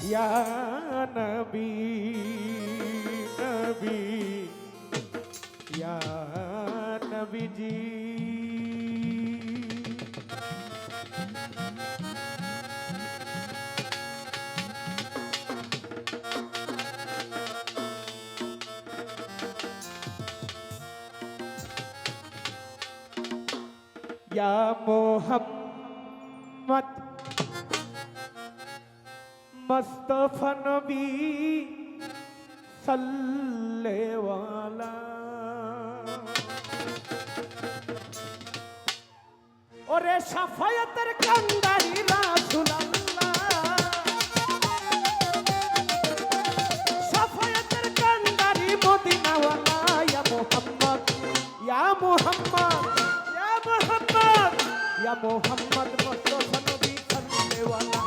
Ya Nabi Nabi. Ya Nabi Ji. Ya Muhammad. Mustafa নবী সাল্লেওয়ালা। ওরে সাফায়াতের কান্দারি রাসূলুল্লাহ। সাফায়াতের কান্দারি মদিনাওয়ালা, ইয়া মুহাম্মদ ইয়া মুহাম্মদ ইয়া মুহাম্মদ ইয়া মুহাম্মদ মুস্তাফা নবী সাল্লেওয়ালা।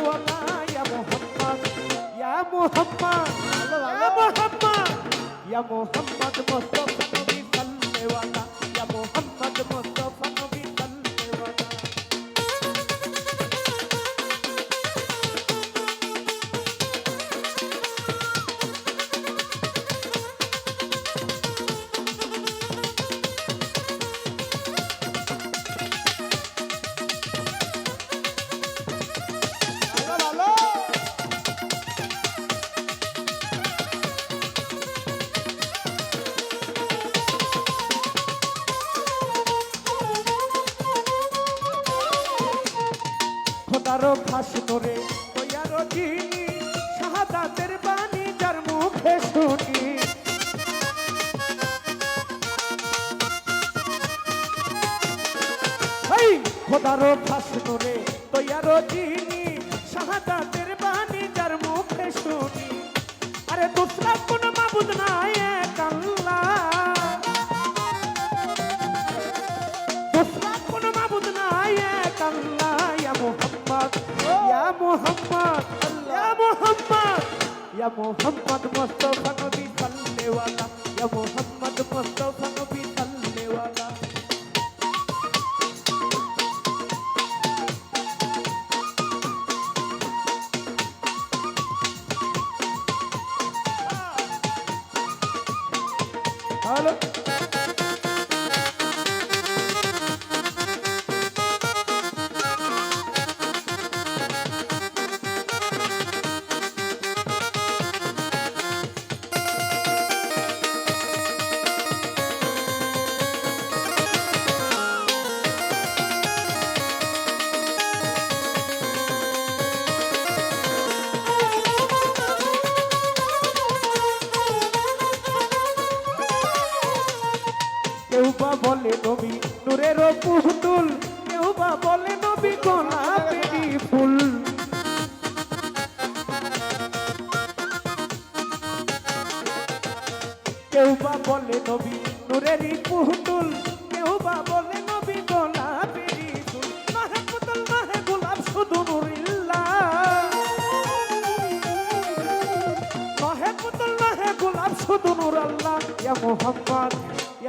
মদিনাওয়ালা ইয়া মুহাম্মদ ইয়া মুহাম্মদ ইয়া মুহাম্মদ ইয়া মুহাম্মদ মুস্তাফা করে তৈয়ারো যিনি শাহাদাতের বাণী যার মুখে শুনি। খোদারো খাস করে। তৈয়ারো যিনি শাহাদাতের বাণী যার মুখে শুনি। আরে দুসরা কোন মাবুদ নাই ইয়া মোহাম্মদ ইয়া মোহাম্মদ ইয়া মোহাম্মদ মুস্তাফা নবী সাল্লেওয়ালা ইয়া মোহাম্মদ মুস্তাফা নবী কেউ বা বলে নবী নূরের পুতুল কেউ বা বলে নবী গোলাপেরই ফুল। কেউ বা বলে নবী নূরেরই পুতুল কেউ বা বলে নবী গোলাপেরই ফুল। মাহে পুতুল, মাহে গোলাপ, শুধু নুরিল্লাহ নহে পুতুল নহে গোলাপ, শুধু নূর আল্লাহ ইয়া মোহাম্মদ।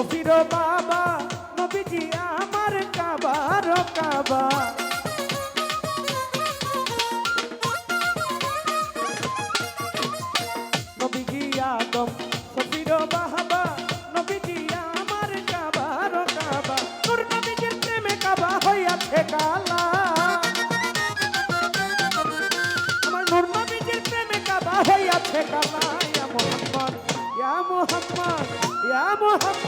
কফির বাবা, নবীজি আমার কাবার কাবা। নবীজি আদম কফির বাবা, নবীজি আমার কাবার কাবা। তোর নবীজির প্রেমে কাবা হইয়াছে কালা। আমার নূর নবীজির প্রেমে কাবা হইয়াছে কালা। ইয়া মোহাম্মদ ইয়া মোহাম্মদ ইয়া মোহাম্মদ।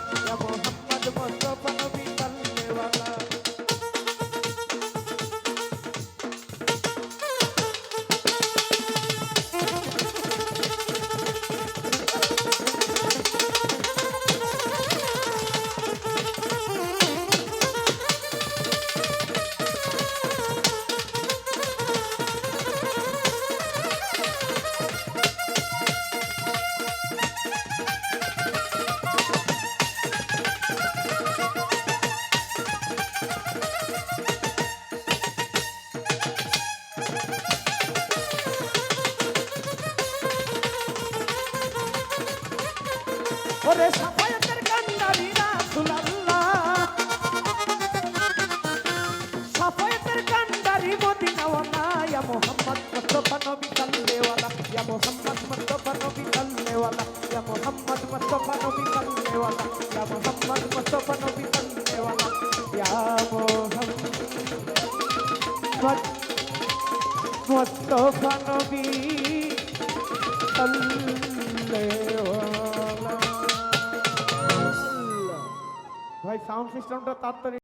ওরে সাফায়াতের কান্ডারি রাসূলুল্লাহ সাফায়াতের কান্ডারি মদিনাওয়ালা, ইয়া মুহাম্মদ মুস্তাফা নবী সাল্লেওয়ালা ইয়া মুহাম্মদ মুস্তাফা নবী সাল্লেওয়ালা ইয়া মুহাম্মদ মুস্তাফা নবী সাল্লেওয়ালা ইয়া মুহাম্মদ মুস্তাফা নবী সাল্লেওয়ালা ইয়া মুহাম্মদ মুস্তাফা নবী সাল্লেওয়ালা ভাই সাউন্ড সিস্টেমটা তাড়াতাড়ি